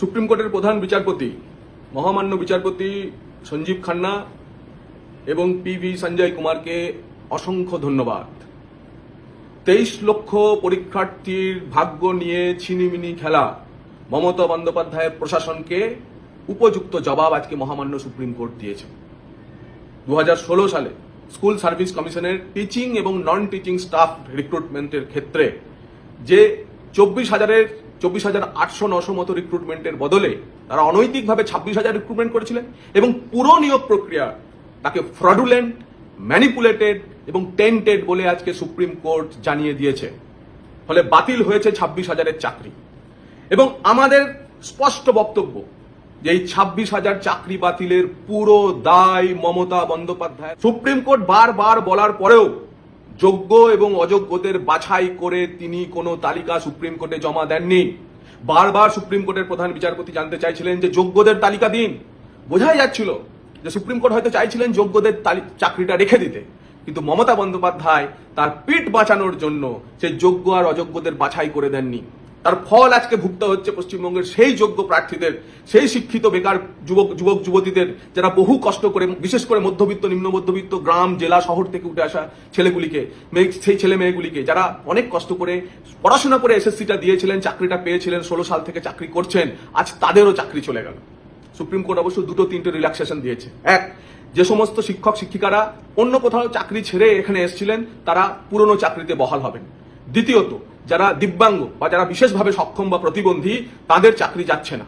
Supreme কোর্টের প্রধান বিচারপতি, মহামান্য বিচারপতি সঞ্জীব খান্না এবং পি ভি সঞ্জয় কুমারকে অসংখ্য ধন্যবাদ। তেইশ লক্ষ পরীক্ষার্থীর ভাগ্য নিয়ে ছিনিমিনি খেলা। মমতা বন্দ্যোপাধ্যায়ের প্রশাসনকে উপযুক্ত জবাব আজকে মহামান্য সুপ্রিম কোর্ট দিয়েছে। দু হাজার ষোলো সালে স্কুল সার্ভিস কমিশনের টিচিং এবং নন টিচিং স্টাফ রিক্রুটমেন্টের ক্ষেত্রে যে চব্বিশ হাজারের চব্বিশ হাজার আটশো নশো মতো রিক্রুটমেন্টের বদলে তারা অনৈতিকভাবে ছাব্বিশ হাজার রিক্রুটমেন্ট করেছিলেন এবং পুরো নিয়োগ প্রক্রিয়া তাকে ফ্রডুলেন্ট ম্যানিপুলেটেড এবং টেন্টেড বলে আজকে সুপ্রিম কোর্ট জানিয়ে দিয়েছে। ফলে বাতিল হয়েছে ছাব্বিশ হাজারের চাকরি। এবং আমাদের স্পষ্ট বক্তব্য যে এই ছাব্বিশ হাজার চাকরি বাতিলের পুরো দায় মমতা বন্দ্যোপাধ্যায় সুপ্রিম কোর্ট বারবার বলার পরেও যোগ্য এবং অযোগ্যদের বাছাই করে তিনি কোনো তালিকা সুপ্রিম কোর্টে জমা দেননি। বারবার সুপ্রিম কোর্টের প্রধান বিচারপতি জানতে চাইছিলেন যে যোগ্যদের তালিকা দিন। বোঝাই যাচ্ছিল যে সুপ্রিম কোর্ট হয়তো চাইছিলেন যোগ্যদের চাকরিটা রেখে দিতে। কিন্তু মমতা বন্দ্যোপাধ্যায় তার পিঠ বাঁচানোর জন্য সে যোগ্য আর অযোগ্যদের বাছাই করে দেননি। তার ফল আজকে ভুগতে হচ্ছে পশ্চিমবঙ্গের সেই যোগ্য প্রার্থীদের, সেই শিক্ষিত বেকার যুবক যুবক, যুবতীদের, যারা বহু কষ্ট করে, বিশেষ করে মধ্যবিত্ত, নিম্ন মধ্যবিত্ত গ্রাম, জেলা, শহর থেকে উঠে আসা ছেলেগুলিকে সেই ছেলে মেয়েগুলিকে, যারা অনেক কষ্ট করে পড়াশোনা করে এসএসসিটা দিয়েছিলেন, চাকরিটা পেয়েছিলেন, ষোলো সাল থেকে চাকরি করছেন, আজ তাদেরও চাকরি চলে গেল। সুপ্রিম কোর্ট অবশ্য দুটো, তিনটে রিল্যাক্সেশন দিয়েছে। এক, যে সমস্ত শিক্ষক, শিক্ষিকারা অন্য কোথাও চাকরি ছেড়ে এখানে এসেছিলেন, তারা পুরনো চাকরিতে বহাল হবেন। দ্বিতীয়ত যারা দিব্যাঙ্গ বা যারা বিশেষভাবে সক্ষম বা প্রতিবন্ধী, তাদের চাকরি যাচ্ছে না।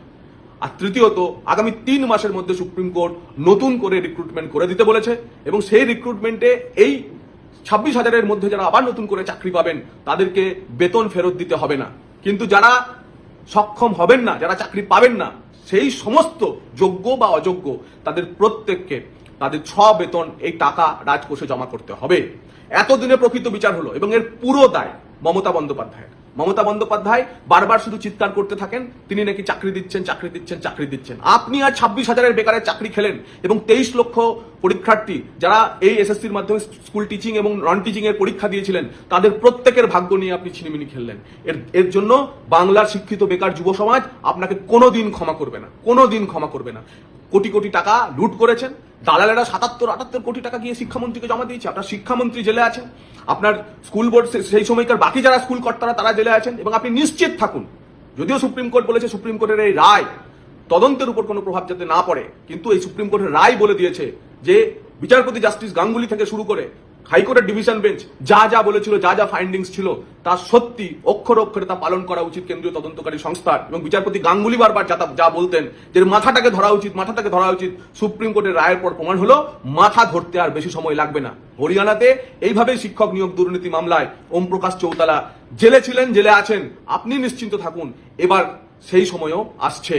আর তৃতীয়ত, আগামী তিন মাসের মধ্যে সুপ্রিম কোর্ট নতুন করে রিক্রুটমেন্ট করে দিতে বলেছে এবং সেই রিক্রুটমেন্টে এই ছাব্বিশ হাজারের মধ্যে যারা আবার নতুন করে চাকরি পাবেন, তাদেরকে বেতন ফেরত দিতে হবে না। কিন্তু যারা সক্ষম হবেন না, যারা চাকরি পাবেন না, সেই সমস্ত যোগ্য বা অযোগ্য, তাদের প্রত্যেককে তাদের ছ বেতন এই টাকা রাজকোষে জমা করতে হবে। এতদিনে প্রকৃত বিচার হলো এবং এর পুরো দায় মমতা বন্দ্যোপাধ্যায়ের। মমতা বন্দ্যোপাধ্যায় বারবার শুধু চিৎকার করতে থাকেন, তিনি নাকি চাকরি দিচ্ছেন চাকরি দিচ্ছেন চাকরি দিচ্ছেন। আপনি আর ছাব্বিশ হাজারের বেকারের চাকরি খেলেন এবং তেইশ লক্ষ পরীক্ষার্থী যারা এই এসএসসির মাধ্যমে স্কুল টিচিং এবং নন টিচিং এর পরীক্ষা দিয়েছিলেন, তাদের প্রত্যেকের ভাগ্য নিয়ে আপনি ছিনিমিনি খেললেন। এর এর জন্য বাংলার শিক্ষিত বেকার যুব সমাজ আপনাকে কোনোদিন ক্ষমা করবে না, কোনোদিন ক্ষমা করবে না। কোটি কোটি টাকা লুট করেছেন। দালালেরা সাতাত্তর, আটাত্তর কোটি টাকা গিয়ে শিক্ষামন্ত্রীকে জমা দিয়েছে। আপনার শিক্ষামন্ত্রী জেলে আছেন। আপনার স্কুল বোর্ড সেই সময়কার বাকি যারা স্কুল কর্তারা, তারা জেলে আছেন এবং আপনি নিশ্চিত থাকুন। যদিও সুপ্রিম কোর্ট বলেছে সুপ্রিম কোর্টের এই রায় তদন্তের উপর কোনো প্রভাব যাতে না পড়ে, কিন্তু এই সুপ্রিম কোর্টের রায় বলে দিয়েছে যে বিচারপতি জাস্টিস গাঙ্গুলি থেকে শুরু করে হাইকোর্টের ডিভিশন বেঞ্চ যা যা বলেছিল, যা যা ফাইন্ডিংস ছিল, তা সত্যি অক্ষর অক্ষরে তা পালন করা উচিত কেন্দ্রীয় তদন্তকারী সংস্থার এবং বিচারপতি গাঙ্গুলি বারবার যা যা বলতেন যে মাথাটাকে ধরা উচিত, মাথাটাকে ধরা উচিত, সুপ্রিম কোর্টের রায়ের পর প্রমাণ হলো মাথা ধরতে আর বেশি সময় লাগবে না। হরিয়ানাতে এইভাবেই শিক্ষক নিয়োগ দুর্নীতি মামলায় ওম প্রকাশ চৌতালা। জেলে ছিলেন, জেলে আছেন, আপনি নিশ্চিন্ত থাকুন, এবার সেই সময়ও আসছে।